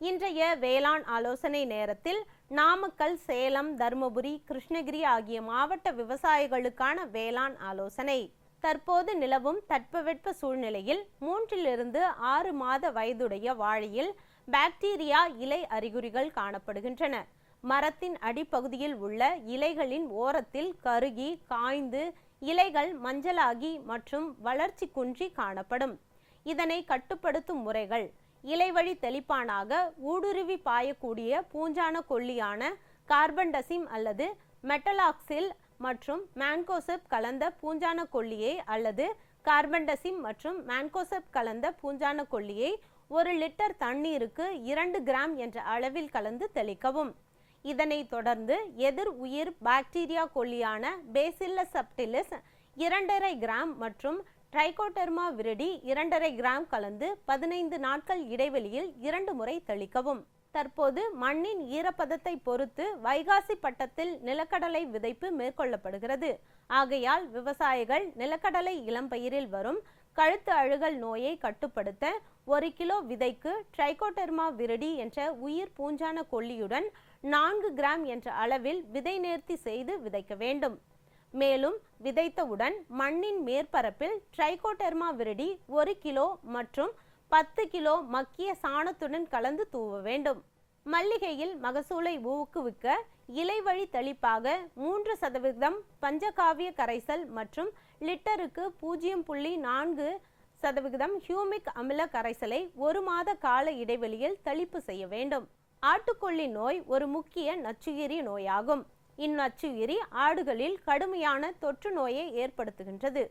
இன்றைய வேளாண் ஆலோசனை நேரத்தில் நாமக்கல் சேலம் தருமபுரி கிருஷ்ணகிரி ஆகிய மாவட்ட விவசாயிகளுக்கான வேளாண் ஆலோசனை. தற்போது நிலவும் தட்பவெட்ப சூழ்நிலையில் மூன்றிலிருந்து ஆறு மாத வயதுடைய வாழையில் பாக்டீரியா இலை அறிகுறிகள் காணப்படுகின்றன. மரத்தின் அடிப்பகுதியில் உள்ள இலைகளின் ஓரத்தில் கருகி காய்ந்து இலைகள் மஞ்சளாகி மற்றும் வளர்ச்சி குன்றி காணப்படும். இதனை கட்டுப்படுத்தும் முறைகள் இலைவழி தெளிப்பானாக ஊடுருவி பாயக்கூடிய பூஞ்சான கொல்லியான கார்பன்டசிம் அல்லது மெட்டலாக்சில் மற்றும் மேன்கோசெப் கலந்த பூஞ்சான கொல்லியை அல்லது கார்பன்டசிம் மற்றும் மேன்கோசெப் கலந்த பூஞ்சான கொல்லியை ஒரு லிட்டர் தண்ணீருக்கு இரண்டு கிராம் என்ற அளவில் கலந்து தெளிக்கவும். இதனைத் தொடர்ந்து எதிர் உயிர் பாக்டீரியா கொல்லியான பேசில்லஸ் சப்டிலிஸ் இரண்டரை கிராம் மற்றும் ட்ரைகோடெர்மா விரடி இரண்டரை கிராம் கலந்து பதினைந்து நாட்கள் இடைவெளியில் இரண்டு முறை தெளிக்கவும். தற்போது மண்ணின் ஈரப்பதத்தை பொறுத்து வைகாசி பட்டத்தில் நிலக்கடலை விதைப்பு மேற்கொள்ளப்படுகிறது. ஆகையால் விவசாயிகள் நிலக்கடலை இளம்பயிரில் வரும் கழுத்து அழுகல் நோயை கட்டுப்படுத்த ஒரு கிலோ விதைக்கு ட்ரைகோடெர்மா விரடி என்ற உயிர் பூஞ்சான கொல்லியுடன் நான்கு கிராம் என்ற அளவில் விதை நேர்த்தி செய்து விதைக்க வேண்டும். மேலும் விதைத்தவுடன் மண்ணின் மேற்பரப்பில் ட்ரைகோடெர்மா விரடி ஒரு கிலோ மற்றும் பத்து கிலோ மக்கிய சாணத்துடன் கலந்து தூவ வேண்டும். மல்லிகையில் மகசூலை ஊக்குவிக்க இலைவழி தெளிப்பாக மூன்று சதவீதம் பஞ்சகாவிய கரைசல் மற்றும் லிட்டருக்கு பூஜ்ஜியம் புள்ளி நான்கு சதவிகிதம் ஹியூமிக் அமில கரைசலை ஒரு மாத கால இடைவெளியில் தெளிப்பு செய்ய வேண்டும். ஆட்டுக்கொல்லி நோய் ஒரு முக்கிய நச்சுயிரி நோயாகும். இந்நச்சுயிரி ஆடுகளில் கடுமையான தொற்று நோயை ஏற்படுத்துகின்றது.